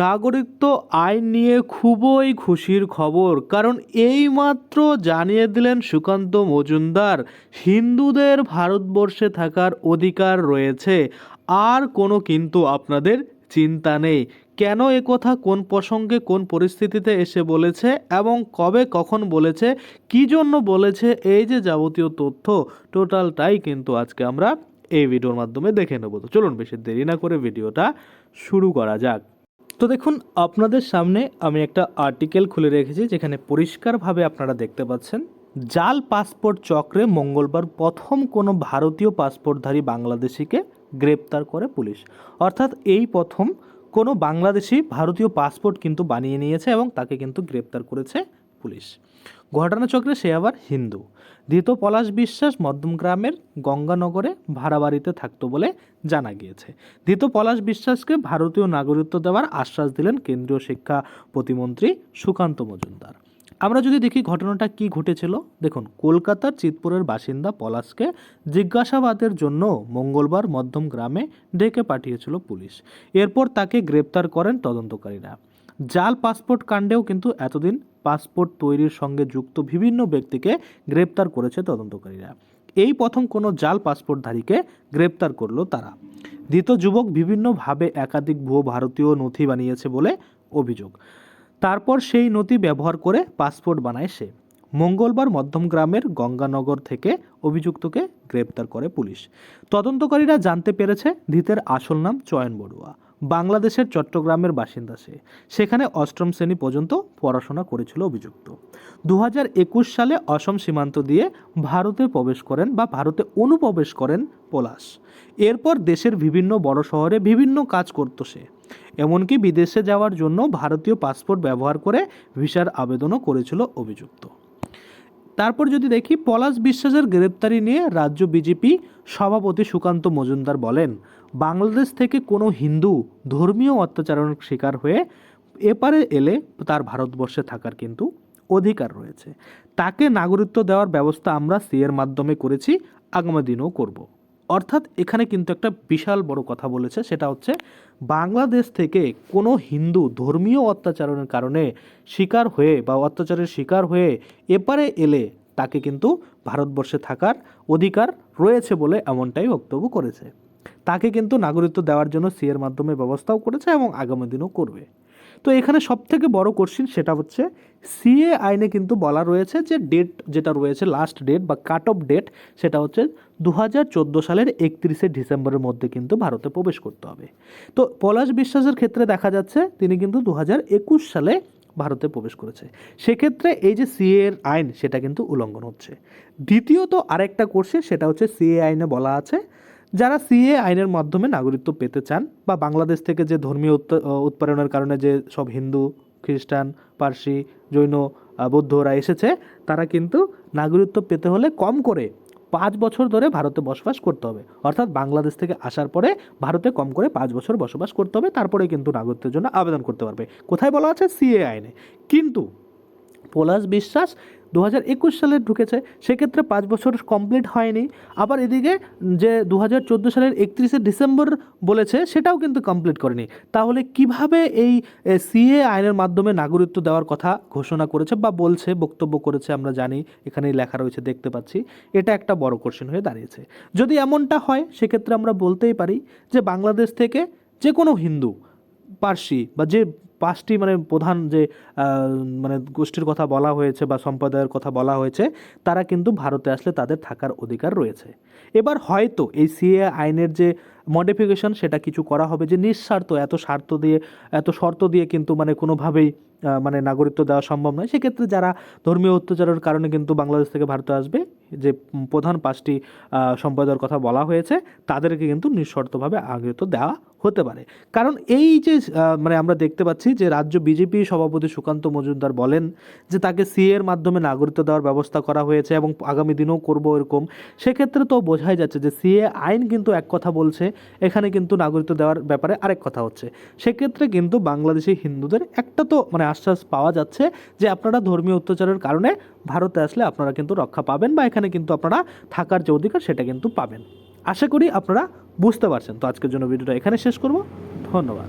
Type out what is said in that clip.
নাগরিকত্ব আইন নিয়ে খুবই খুশির খবর, কারণ এইমাত্র জানিয়ে দিলেন সুকান্ত মজুমদার, হিন্দুদের ভারতবর্ষে থাকার অধিকার রয়েছে। আর কোনো কিন্তু আপনাদের চিন্তা নেই। কেন এ কথা, কোন প্রসঙ্গে, কোন পরিস্থিতিতে এসে বলেছে এবং কবে, কখন বলেছে, কী জন্য বলেছে, এই যে যাবতীয় তথ্য, টোটালটাই কিন্তু আজকে আমরা এই ভিডিওর মাধ্যমে দেখে নেব। তো চলুন বেশি দেরি না করে ভিডিওটা শুরু করা যাক। তো দেখুন, আপনাদের সামনে আমি একটা আর্টিকেল খুলে রেখেছি যেখানে পরিষ্কারভাবে আপনারা দেখতে পাচ্ছেন, জাল পাসপোর্ট চক্রে মঙ্গলবার প্রথম কোনো ভারতীয় পাসপোর্টধারী বাংলাদেশিকে গ্রেপ্তার করে পুলিশ। অর্থাৎ এই প্রথম কোনো বাংলাদেশি ভারতীয় পাসপোর্ট কিন্তু বানিয়ে নিয়েছে এবং তাকে কিন্তু গ্রেপ্তার করেছে পুলিশ। ঘটনাচক্রে সে আবার হিন্দু। ধৃত পলাশ বিশ্বাস মধ্যম গ্রামের গঙ্গানগরে ভাড়া বাড়িতে থাকতো বলে জানা গিয়েছে। ধৃত পলাশ বিশ্বাসকে ভারতীয় নাগরিকত্ব দেওয়ার আশ্বাস দিলেন কেন্দ্রীয় শিক্ষা প্রতিমন্ত্রী সুকান্ত মজুমদার। আমরা যদি দেখি ঘটনাটা কি ঘটেছিল, দেখুন, কলকাতার চিতপুরের বাসিন্দা পলাশকে জিজ্ঞাসাবাদের জন্য মঙ্গলবার মধ্যম গ্রামে ডেকে পাঠিয়েছিল পুলিশ। এরপর তাকে গ্রেপ্তার করেন তদন্তকারীরা। জাল, পাসপোর্ট কাণ্ডেও কিন্তু এতদিন পাসপোর্ট তৈরির সঙ্গে যুক্ত বিভিন্ন ব্যক্তিকে গ্রেপ্তার করেছে তদন্তকারীরা। এই প্রথম কোনো জাল পাসপোর্টধারীকে গ্রেপ্তার করল তারা। ধৃত যুবক বিভিন্নভাবে একাধিক ভুয়ো ভারতীয় নথি বানিয়েছে বলে অভিযোগ। তারপর সেই নথি ব্যবহার করে পাসপোর্ট বানায় সে। মঙ্গলবার মধ্যম গ্রামের গঙ্গানগর থেকে অভিযুক্তকে গ্রেপ্তার করে পুলিশ। তদন্তকারীরা জানতে পেরেছে ধৃতের আসল নাম চয়ন বড়ুয়া। বাংলাদেশের চট্টগ্রামের বাসিন্দা সে। সেখানে অষ্টম শ্রেণি পর্যন্ত পড়াশোনা করেছিল অভিযুক্ত। দু সালে অসম সীমান্ত দিয়ে ভারতে প্রবেশ করেন বা ভারতে অনুপ্রবেশ করেন পলাশ। এরপর দেশের বিভিন্ন বড় শহরে বিভিন্ন কাজ করত সে। এমনকি বিদেশে যাওয়ার জন্য ভারতীয় পাসপোর্ট ব্যবহার করে ভিসার আবেদনও করেছিল অভিযুক্ত। তারপর যদি দেখি পলাশ বিশ্বাসের গ্রেপ্তারি নিয়ে রাজ্য বিজেপি সভাপতি সুকান্ত মজুমদার বলেন, বাংলাদেশ থেকে কোনো হিন্দু ধর্মীয় অত্যাচারের শিকার হয়ে এপারে এলে তার ভারতবর্ষে থাকার কিন্তু অধিকার রয়েছে। তাকে নাগরিকত্ব দেওয়ার ব্যবস্থা আমরা সিএর মাধ্যমে করেছি, আগামী দিনেও করব। অর্থাৎ এখানে কিন্তু একটা বিশাল বড় কথা বলেছে, সেটা হচ্ছে বাংলাদেশ থেকে কোনো হিন্দু ধর্মীয় অত্যাচারের কারণে শিকার হয়ে বা অত্যাচারের শিকার হয়ে এপারে এলে তাকে কিন্তু ভারতবর্ষে থাকার অধিকার রয়েছে বলে এমনটাই বক্তব্য করেছে। তাকে কিন্তু নাগরিকত্ব দেওয়ার জন্য সিএর মাধ্যমে ব্যবস্থাও করেছে এবং আগামী দিনও করবে। তো এখানে সব থেকে বড় কোশ্চিন সেটা হচ্ছে সিএ আইনে কিন্তু বলা রয়েছে যে ডেট যেটা রয়েছে লাস্ট ডেট বা কাট অফ ডেট সেটা হচ্ছে দু হাজার চোদ্দ সালের একত্রিশে ডিসেম্বরের মধ্যে কিন্তু ভারতে প্রবেশ করতে হবে। তো পলাশ বিশ্বাসের ক্ষেত্রে দেখা যাচ্ছে তিনি কিন্তু দু হাজার একুশ সালে ভারতে প্রবেশ করেছে। সেক্ষেত্রে এই যে সিএ এর আইন, সেটা কিন্তু উল্লঙ্ঘন হচ্ছে। দ্বিতীয়ত আরেকটা করছে সেটা হচ্ছে সিএ আইনে বলা আছে, যারা সিএ আইনের মাধ্যমে নাগরিকত্ব পেতে চান বা বাংলাদেশ থেকে যে ধর্মীয় উৎ- উৎপাদনের কারণে যে সব হিন্দু, খ্রিস্টান, পার্সি, জৈন বৌদ্ধরা এসেছে, তারা কিন্তু নাগরিকত্ব পেতে হলে কম করে পাঁচ বছর ধরে ভারতে বসবাস করতে হবে। অর্থাৎ বাংলাদেশ থেকে আসার পরে ভারতে কম করে পাঁচ বছর বসবাস করতে হবে, তারপরে কিন্তু নাগরিকদের জন্য আবেদন করতে পারবে। কোথায় বলা আছে? সিএ আইনে কিন্তু পলাশ বিশ্বাস দু হাজার একুশ সালে ঢুকেছে, সেক্ষেত্রে পাঁচ বছর কমপ্লিট হয়নি। আবার এদিকে যে দু হাজার চোদ্দ সালের একত্রিশে ডিসেম্বর বলেছে, সেটাও কিন্তু কমপ্লিট করেনি। তাহলে কীভাবে এই সিএ আইনের মাধ্যমে নাগরিকত্ব দেওয়ার কথা ঘোষণা করেছে বা বলছে, বক্তব্য করেছে আমরা জানি, এখানেই লেখা রয়েছে, দেখতে পাচ্ছি। এটা একটা বড় কোশ্চেন হয়ে দাঁড়িয়েছে। যদি এমনটা হয়, সেক্ষেত্রে আমরা বলতেই পারি যে বাংলাদেশ থেকে যে কোনো হিন্দু, পার্সি বা যে পাঁচটি মানে প্রধান যে মানে গোষ্ঠীর কথা বলা হয়েছে বা সম্প্রদায়ের কথা বলা হয়েছে, তারা কিন্তু ভারতে আসলে তাদের থাকার অধিকার রয়েছে। এবার হয়তো এই সিএ আইনের যে মডিফিকেশন সেটা কিছু করা হবে যে নিঃস্বার্থ, এত স্বার্থ দিয়ে, এত শর্ত দিয়ে কিন্তু মানে কোনোভাবেই মানে নাগরিকত্ব দেওয়া সম্ভব নয়। সেক্ষেত্রে যারা ধর্মীয় অত্যাচারের কারণে কিন্তু বাংলাদেশ থেকে ভারতে আসবে, যে প্রধান পাঁচটি সম্প্রদায়ের কথা বলা হয়েছে, তাদেরকে কিন্তু নিঃশর্তভাবে নাগরিকত্ব দেওয়া হতে পারে। কারণ এই যে মানে আমরা দেখতে পাচ্ছি যে রাজ্য বিজেপি সভাপতি সুকান্ত মজুমদার বলেন যে তাকে সিএ এর মাধ্যমে নাগরিকত্ব দেওয়ার ব্যবস্থা করা হয়েছে এবং আগামী দিনেও করব এরকম। সেক্ষেত্রে তো বোঝাই যাচ্ছে যে সিএ আইন কিন্তু এক কথা বলছে, এখানে কিন্তু নাগরিকত্ব দেওয়ার ব্যাপারে আরেক কথা হচ্ছে। সেক্ষেত্রে কিন্তু বাংলাদেশি হিন্দুদের একটা তো মানে আশ্বাস পাওয়া যাচ্ছে যে আপনারা ধর্মীয় অত্যাচারের কারণে ভারতে আসলে আপনারা কিন্তু রক্ষা পাবেন বা এখানে কিন্তু আপনারা থাকার যে অধিকার সেটা কিন্তু পাবেন। আশা করি আপনারা বুঝতে পারছেন। তো আজকের জন্য ভিডিওটা এখানে শেষ করব। ধন্যবাদ।